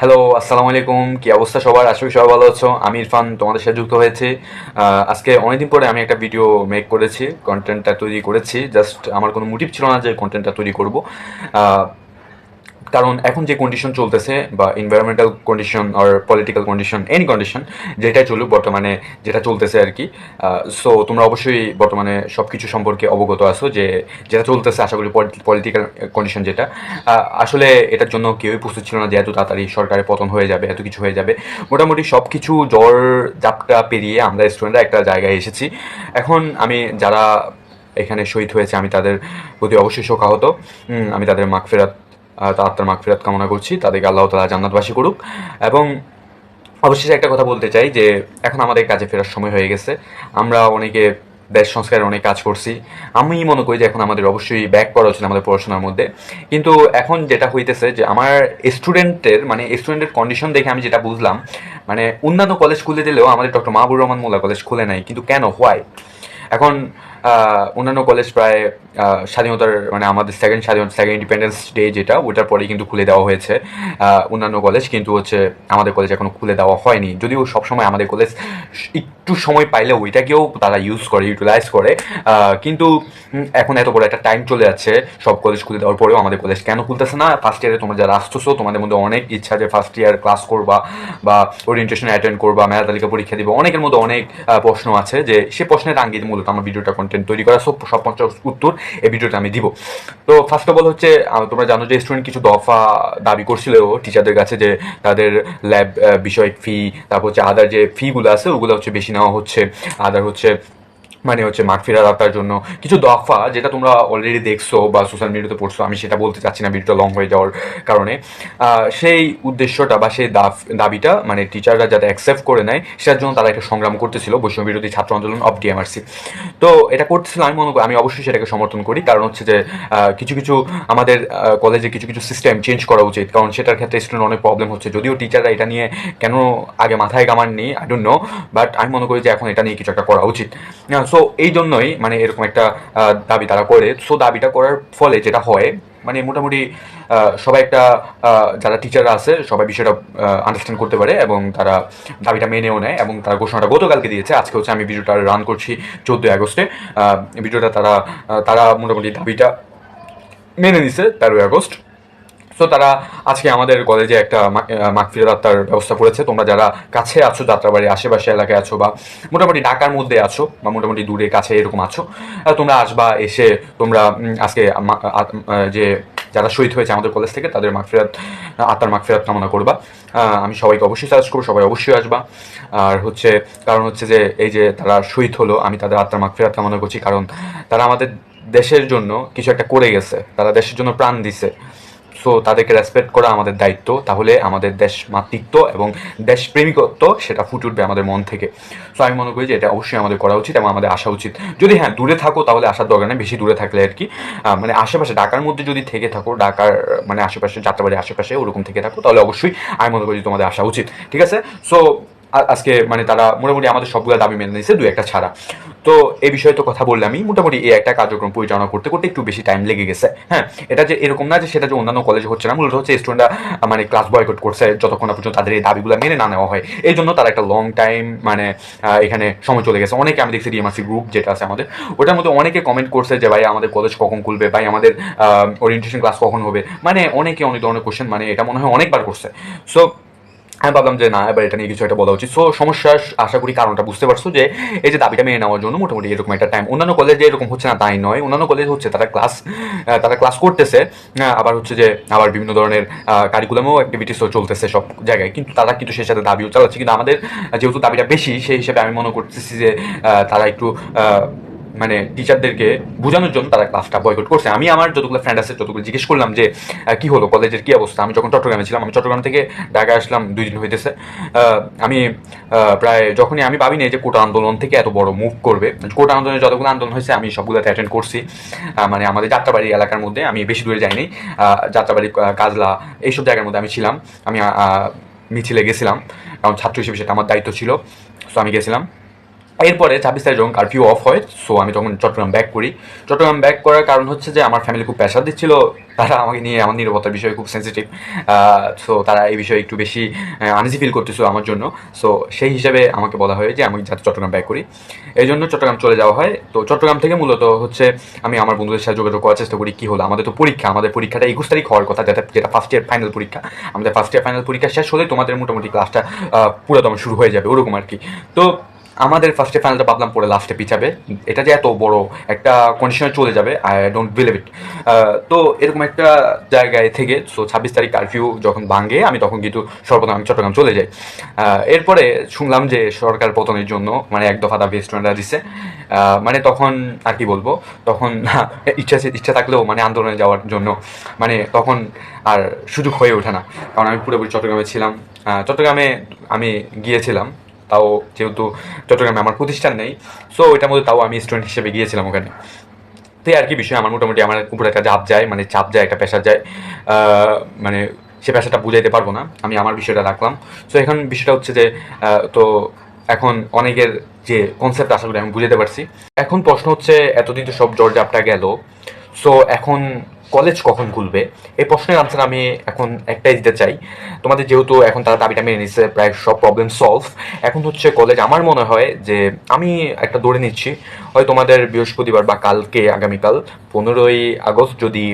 Hello আসসালামু আলাইকুম। কি অবস্থা সবার? আশা করি সবাই ভালো আছো। আমি ইরফান, তোমাদের সাথে যুক্ত হয়েছে। আজকে অনেকদিন পরে আমি একটা ভিডিও মেক করেছি কন্টেন্টটা তৈরি করেছি। জাস্ট আমার কোনো মোটিভ ছিল না যে কন্টেন্টটা তৈরি করব। কারণ এখন যে কন্ডিশন চলতেছে বা এনভায়রনমেন্টাল কন্ডিশন আর পলিটিক্যাল কন্ডিশন এনি কন্ডিশন যেটাই চলুক বর্তমানে যেটা চলতেছে আর কি সো তোমরা অবশ্যই বর্তমানে সব কিছু সম্পর্কে অবগত আছো যে যেটা চলতেছে, আশা করি পলিটিক্যাল কন্ডিশন যেটা আসলে এটার জন্য কেউই প্রস্তুত ছিল না যে এত তাড়াতাড়ি সরকারের পতন হয়ে যাবে, এত কিছু হয়ে যাবে। মোটামুটি সব কিছু জ্বর জাপটা পেরিয়ে আমরা স্টুডেন্টরা একটা জায়গায় এসেছি। এখন আমি যারা এখানে শহীদ হয়েছে, আমি তাদের প্রতি অবশ্যই শোকাহত। আমি তাদের মাগফেরাত তার আত্মার মাগফিরাত কামনা করছি। তাদেরকে আল্লাহ তালা জান্নাতবাসী করুক। এবং অবশেষে একটা কথা বলতে চাই যে, এখন আমাদের কাজে ফেরার সময় হয়ে গেছে। আমরা অনেকে দেশ সংস্কারের অনেক কাজ করছি। আমি মনে করি যে এখন আমাদের অবশ্যই ব্যাক করা উচিত আমাদের পড়াশোনার মধ্যে। কিন্তু এখন যেটা হইতেছে যে, আমার স্টুডেন্টের মানে স্টুডেন্টের কন্ডিশন দেখে আমি যেটা বুঝলাম মানে অন্যান্য কলেজ খুলে দিলেও আমাদের ডক্টর মাহবুর রহমান মোল্লা কলেজ খুলে নাই। কিন্তু কেন? হোয়াই এখন অন্যান্য কলেজ প্রায় স্বাধীনতার মানে আমাদের সেকেন্ড স্বাধীনতা সেকেন্ড ইন্ডিপেন্ডেন্স ডে যেটা, ওটার পরেই কিন্তু খুলে দেওয়া হয়েছে। অন্যান্য কলেজ কিন্তু হচ্ছে, আমাদের কলেজ এখনও খুলে দেওয়া হয়নি। যদিও সবসময় আমাদের কলেজ একটু সময় পাইলে ওইটাকেও তারা ইউজ করে ইউটিলাইজ করে। কিন্তু এখন এত বড় একটা টাইম চলে যাচ্ছে, সব কলেজ খুলে দেওয়ার পরেও আমাদের কলেজ কেন খুলতেছে না? ফার্স্ট ইয়ারে তোমরা যারা আসতেছো, তোমাদের মধ্যে অনেক ইচ্ছা যে ফার্স্ট ইয়ার ক্লাস করবা, বা ওরিয়েন্টেশন অ্যাটেন্ড করবা মেধা তালিকা পরীক্ষা দিবা। অনেকের মধ্যে অনেক প্রশ্ন আছে যে, সে প্রশ্নের আঙ্গিত মূলত, আমার ভিডিওটা কন্টেন্ট তৈরি করা, সব সব পঞ্চাশ উত্তর এই ভিডিওটা আমি দিব। তো ফার্স্ট অফ অল হচ্ছে তোমরা জানো যে স্টুডেন্ট কিছু দফা দাবি করছিল টিচারদের কাছে যে তাদের ল্যাব বিষয়ক ফি তারপর হচ্ছে আদার যে ফিগুলো আছে, ওগুলো হচ্ছে বেশি নেওয়া হচ্ছে। আদার হচ্ছে মানে হচ্ছে মাঠ ফেরা রাখার জন্য কিছু দফা যেটা তোমরা অলরেডি দেখছ বা সোশ্যাল মিডিয়াতে পড়ছো, আমি সেটা বলতে চাচ্ছি না, ভিডিওটা লং হয়ে যাওয়ার কারণে। সেই উদ্দেশ্যটা বা সেই দাবিটা মানে টিচাররা যাতে অ্যাকসেপ্ট করে নেয়, সেটার জন্য তারা একটা সংগ্রাম করতেছিল, বৈষম্য বিরোধী ছাত্র আন্দোলন অফ ডিএমআরসি তো এটা করতেছিল, আমি মনে করি, আমি অবশ্যই সেটাকে সমর্থন করি, কারণ হচ্ছে যে কিছু কিছু আমাদের কলেজে কিছু কিছু সিস্টেম চেঞ্জ করা উচিত, কারণ সেটার ক্ষেত্রে স্টুডেন্ট অনেক প্রবলেম হচ্ছে। যদিও টিচাররা এটা নিয়ে কেন আগে মাথায় কামাননি আই ডোন্ট নো বাট আমি মনে করি যে এখন এটা নিয়ে কিছু একটা করা উচিত। সো এই জন্যই মানে এরকম একটা দাবি তারা করে। সো দাবিটা করার ফলে যেটা হয় মানে মোটামুটি সবাই একটা যারা টিচাররা আছে, সবাই বিষয়টা আন্ডারস্ট্যান্ড করতে পারে এবং তারা দাবিটা মেনেও নেয় এবং তারা ঘোষণাটা গতকালকে দিয়েছে। আজকে হচ্ছে আমি ভিডিওটা রান করছি চোদ্দোই আগস্টে। ভিডিওটা তারা তারা মোটামুটি দাবিটা মেনে নিছে তেরোই আগস্ট। সো তারা আজকে আমাদের কলেজে একটা মাগফিরাত আত্মার ব্যবস্থা করেছে। তোমরা যারা কাছে আছো যাত্রাবাড়ির আশেপাশে এলাকায় আছো বা মোটামুটি ঢাকার মধ্যে আছো বা মোটামুটি দূরে, কাছে এরকম আছো তোমরা আসবা, এসে তোমরা আজকে যে যারা শহীদ হয়েছে আমাদের কলেজ থেকে, তাদের মাগফিরাত আত্মার মাগফিরাত কামনা করবা। আমি সবাইকে অবশ্যই সাজেস্ট করব, সবাই অবশ্যই আসবা। আর হচ্ছে, কারণ হচ্ছে যে এই যে তারা শহীদ হলো, আমি তাদের আত্মার মাগফিরাত কামনা করছি, কারণ তারা আমাদের দেশের জন্য কিছু একটা করে গেছে। তারা দেশের জন্য প্রাণ দিছে। সো তাদেরকে রেসপেক্ট করা আমাদের দায়িত্ব। তাহলে আমাদের দেশ মাতৃত্ব এবং দেশপ্রেমিকত্ব সেটা ফুটে উঠবে আমাদের মন থেকে। সো আমি মনে করি যে এটা অবশ্যই আমাদের করা উচিত এবং আমাদের আসা উচিত। যদি হ্যাঁ দূরে থাকো, তাহলে আসার দরকার নেই। বেশি দূরে থাকলে আর কি। মানে আশেপাশে, ঢাকার মধ্যে যদি থেকে থাকো, ঢাকার মানে আশেপাশে, যাত্রাবাড়ির আশেপাশে ওরকম থেকে থাকো, তাহলে অবশ্যই আমি মনে করি যে তোমাদের আসা উচিত। ঠিক আছে? সো আজকে মানে তারা মোটামুটি আমাদের সবগুলো দাবি মেনে নিয়েছে দু একটা ছাড়া। তো এই বিষয়ে তো কথা বললে আমি মোটামুটি এই একটা কার্যক্রম পরিচালনা করতে করতে একটু বেশি টাইম লেগে গেছে। হ্যাঁ এটা যে এরকম না যে সেটা যে অন্যান্য কলেজে হচ্ছে না, মূলত হচ্ছে স্টুডেন্টরা মানে ক্লাস বয়কট করছে, যতক্ষণ পর্যন্ত তাদের এই দাবিগুলো মেনে না নেওয়া হয়। এই জন্য তারা একটা লং টাইম মানে এখানে সময় চলে গেছে। অনেকে আমি দেখছি ডিএমআরসি গ্রুপ যেটা আছে আমাদের, ওটার মধ্যে অনেকে কমেন্ট করছে যে, ভাই, আমাদের কলেজ কখন খুলবে? ভাই, আমাদের ওরিয়েন্টেশন ক্লাস কখন হবে? মানে অনেকে অনেক ধরনের কোশ্চেন মানে এটা মনে হয় অনেকবার করছে। সো আমি ভাবলাম যে না, এবার এটা নিয়ে কিছু একটা বলা উচিত। সো সমস্যা, আশা করি কারণটা বুঝতে পারছ যে এই যে দাবিটা মেনে নেওয়ার জন্য মোটামুটি এরকম একটা টাইম অন্যান্য কলেজে এরকম হচ্ছে না, তাই নয়। অন্যান্য কলেজ হচ্ছে, তারা ক্লাস তারা ক্লাস করতেছে আবার হচ্ছে যে আবার বিভিন্ন ধরনের কারিকুলামও অ্যাক্টিভিটিসও চলতেছে সব জায়গায়। কিন্তু তারা কিন্তু সেই সাথে দাবিও চালাচ্ছে। কিন্তু আমাদের যেহেতু দাবিটা বেশি, সেই হিসেবে আমি মনে করতেছি যে তারা একটু মানে টিচারদেরকে বোঝানোর জন্য তারা ক্লাসটা বয়কট করছে। আমি আমার যতগুলো ফ্রেন্ড আছে, যতগুলো জিজ্ঞেস করলাম যে কি হলো কলেজের কি অবস্থা? আমি যখন চট্টগ্রামে ছিলাম, আমি চট্টগ্রাম থেকে ঢাকায় আসলাম, দুই দিন হইতেছে। আমি প্রায় যখনই আমি ভাবিনি যে কোটা আন্দোলন থেকে এত বড় মুভ করবে, কোটা আন্দোলনে যতগুলো আন্দোলন হয়েছে, আমি সবগুলোতে অ্যাটেন্ড করছি। মানে আমাদের যাত্রাবাড়ি এলাকার মধ্যে, আমি বেশি দূরে যাইনি। যাত্রাবাড়ি কাজলা, এইসব জায়গার মধ্যে আমি ছিলাম। আমি মিছিলে গেছিলাম। কারণ ছাত্র হিসেবে সেটা আমার দায়িত্ব ছিল। সো আমি গেছিলাম। এরপরে ছাব্বিশ তারিখ যখন কারফিউ অফ হয় সো আমি তখন চট্টগ্রাম ব্যাক করি। চট্টগ্রাম ব্যাক করার কারণ হচ্ছে যে, আমার ফ্যামিলি খুব প্রেশার দিচ্ছিল, তারা আমাকে নিয়ে আমার নিরাপত্তার বিষয়ে খুব সেন্সিটিভ সো তারা এই বিষয়ে একটু বেশি আনইজি ফিল করতেছিল আমার জন্য। সো সেই হিসাবে আমাকে বলা হয় যে, আমি যাতে চট্টগ্রাম ব্যাক করি। এই জন্য চট্টগ্রাম চলে যাওয়া হয়। তো চট্টগ্রাম থেকে মূলত হচ্ছে, আমি আমার বন্ধুদের সাথে যোগাযোগ করার চেষ্টা করি, কী হলো? আমাদের তো পরীক্ষা, আমাদের পরীক্ষাটা একুশ তারিখ হওয়ার কথা যেটা যেটা ফার্স্ট ইয়ার ফাইনাল পরীক্ষা। আমাদের ফার্স্ট ইয়ার ফাইনাল পরীক্ষা শেষ হলে তোমাদের মোটামুটি ক্লাসটা পুরোদম শুরু হয়ে যাবে, ওরকম আর কি। তো আমাদের ফার্স্টে ফাইনালটা ভাবলাম পরে লাস্টে পিছাবে। এটা যে এত বড় একটা কন্ডিশনে চলে যাবে আই ডোন্ট বিলিভ ইট তো এরকম একটা জায়গায় থেকে সো ছাব্বিশ তারিখ কারফিউ যখন ভাঙে, আমি তখন কিন্তু সর্বপ্রথম আমি চট্টগ্রাম চলে যাই। এরপরে শুনলাম যে সরকার পতনের জন্য মানে এক দফা দাবি স্টুডেন্টরা দিচ্ছে মানে তখন, আর কি বলব, তখন ইচ্ছা ইচ্ছা থাকলেও মানে আন্দোলনে যাওয়ার জন্য মানে তখন আর সুযোগ হয়ে ওঠে না। কারণ আমি পুরোপুরি চট্টগ্রামে ছিলাম। চট্টগ্রামে আমি গিয়েছিলাম। তাও যেহেতু চট্টগ্রামে আমার প্রতিষ্ঠান নেই সো ওইটার মধ্যে তাও আমি স্টুডেন্ট হিসেবে গিয়েছিলাম ওখানে। তো আর কি বিষয়, আমার মোটামুটি আমার উপরে একটা চাপ যায় মানে চাপ যায়, একটা পেশা যায় মানে সে পেশাটা বুঝাইতে পারব না, আমি আমার বিষয়টা রাখলাম। সো এখন বিষয়টা হচ্ছে যে তো এখন অনেকের যে কনসেপ্ট আশা করি আমি বুঝাতে পারছি। এখন প্রশ্ন হচ্ছে, এতদিন তো সব জ্বর জাপটা গেল সো এখন কলেজ কখন খুলবে? এই প্রশ্নের আনসার আমি এখন একটাই দিতে চাই। তোমাদের যেহেতু এখন তারা দাবিটা মেনে নিচ্ছে, প্রায় সব প্রবলেম সলভ এখন হচ্ছে কলেজ আমার মনে হয় যে আমি একটা দৌড়ে নিচ্ছি, হয় তোমাদের বৃহস্পতিবার বা কালকে, আগামীকাল, পনেরোই আগস্ট যদি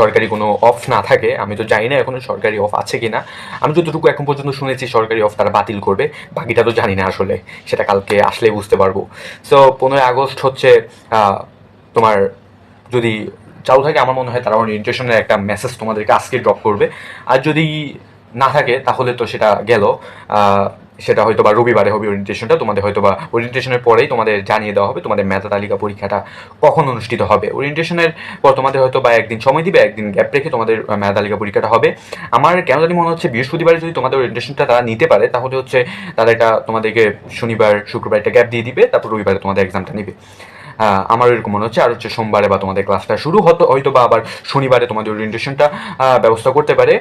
সরকারি কোনো অফ না থাকে, আমি তো জানি না এখনও সরকারি অফ আছে কিনা। আমি যতটুকু এখন পর্যন্ত শুনেছি, সরকারি অফ তারা বাতিল করবে, বাকিটা তো জানি না আসলে। সেটা কালকে আসলেই বুঝতে পারব। সো পনেরোই আগস্ট হচ্ছে তোমার যদি চালু থাকে, আমার মনে হয় তারা ওরিয়েন্টেশনের একটা মেসেজ তোমাদেরকে আজকে ড্রপ করবে। আর যদি না থাকে, তাহলে তো সেটা গেল। সেটা হয়তো বা রবিবারে হবে ওরিয়েন্টেশনটা তোমাদের হয়তো বা ওরিয়েন্টেশনের পরেই তোমাদের জানিয়ে দেওয়া হবে, তোমাদের মেধা তালিকা পরীক্ষাটা কখন অনুষ্ঠিত হবে। ওরিয়েন্টেশনের পর তোমাদের হয়তো বা একদিন সময় দিবে, একদিন গ্যাপ রেখে তোমাদের মেধা তালিকা পরীক্ষাটা হবে। আমার কেন জানি মনে হচ্ছে, বৃহস্পতিবারে যদি তোমাদের ওরিয়েন্টেশনটা তারা নিতে পারে, তাহলে হচ্ছে তারা এটা তোমাদেরকে শনিবার, শুক্রবার একটা গ্যাপ দিয়ে দিবে, তারপর রবিবারে তোমাদের এক্সামটা নিবে। আমার এরকম মনে হচ্ছে। আর হচ্ছে সোমবারে বা তোমাদের ক্লাসটা শুরু হতো হয়তো বা আবার শনিবারে তোমাদের ওরিয়েন্টেশনটা ব্যবস্থা করতে পারে।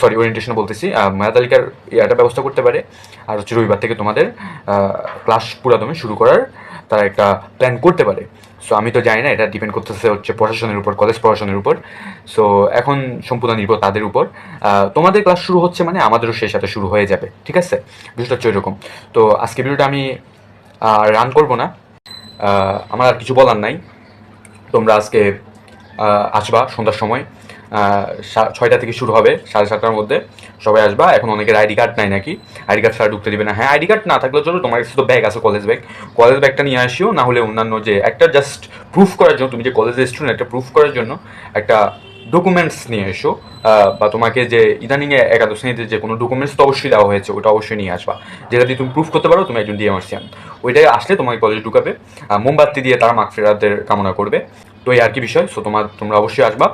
সরি ওরিয়েন্টেশন বলতেছি মেধা তালিকার ইয়াটা ব্যবস্থা করতে পারে। আর হচ্ছে রবিবার থেকে তোমাদের ক্লাস পুরাদমে শুরু করার তারা একটা প্ল্যান করতে পারে। সো আমি তো জানি না, এটা ডিপেন্ড করতেছে হচ্ছে প্রশাসনের উপর কলেজ প্রশাসনের উপর। সো এখন সম্পূর্ণ নির্ভর তাদের উপর। তোমাদের ক্লাস শুরু হচ্ছে মানে আমাদেরও সেই সাথে শুরু হয়ে যাবে, ঠিক আছে? বিষয়টা হচ্ছে এরকম। তো, আজকে ভিডিওটা আমি রান করব না। আমার আর কিছু বলার নাই। তোমরা আজকে আসবা সন্ধ্যার সময়। ছয়টা থেকে শুরু হবে, সাড়ে সাতটার মধ্যে। সবাই আসবা। এখন অনেকের আইডি কার্ড নাই নাকি? আইডি কার্ড ছাড়া ঢুকতে দিবে না। হ্যাঁ আইডি কার্ড না থাকলে চলো, তোমার কাছে তো ব্যাগ আছে কলেজ ব্যাগ কলেজ ব্যাগটা নিয়ে আসিও, না হলে অন্যান্য যে, একটা জাস্ট প্রুফ করার জন্য, তুমি যে কলেজের স্টুডেন্ট একটা প্রুফ করার জন্য, একটা ডকুমেন্টস নিয়ে এসো বা তোমাকে যে ইদানিংয়ে একাদশ শ্রেণীতে যে কোনো ডকুমেন্টস তো অবশ্যই দেওয়া হয়েছে, ওটা অবশ্যই নিয়ে আসবা। যেটা দিয়ে তুমি প্রুফ করতে পারো, তুমি একজন ডিএমআরসিয়ান ওইটাই আসলে তোমাকে কলেজে ঢুকাবে মোমবাতি দিয়ে তারা মার্ক ফেরাতের কামনা করবে। তো এই আর কি বিষয় সো তোমার, তোমরা অবশ্যই আসবা।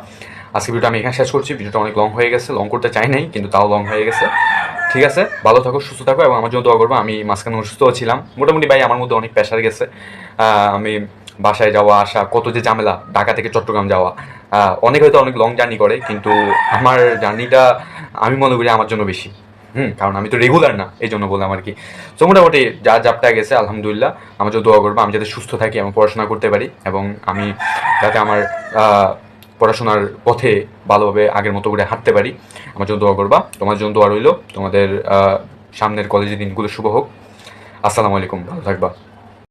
আজকে ভিডিওটা আমি এখানে শেষ করছি, ভিডিওটা অনেক লং হয়ে গেছে লং করতে চাই নাই, কিন্তু তাও লং হয়ে গেছে। ঠিক আছে, ভালো থাকো, সুস্থ থাকো, এবং আমার জন্য দোয়া করব, আমি মাঝখানে অসুস্থও ছিলাম। মোটামুটি ভাই, আমার মধ্যে অনেক প্রেশার গেছে। আমি বাসায় যাওয়া, আসা, কত যে ঝামেলা, ঢাকা থেকে চট্টগ্রাম যাওয়া অনেক হয়তো অনেক লং জার্নি করে, কিন্তু আমার জার্নিটা আমি মনে করি আমার জন্য বেশি। হুম, কারণ আমি তো রেগুলার না, এই জন্য বললাম আর কি। তো মোটামুটি যা জাপটা গেছে, আলহামদুলিল্লাহ, আমার জন্য দোয়া করব, আমি যাতে সুস্থ থাকি এবং পড়াশোনা করতে পারি এবং আমি যাতে আমার পড়াশোনার পথে ভালোভাবে আগের মতো করে হাঁটতে পারি, আমার জন্য দোয়া করবা। তোমার জন্য দোয়া রইল, তোমাদের সামনের কলেজের দিনগুলো শুভ হোক। আসসালামু আলাইকুম, ভালো থাকবা।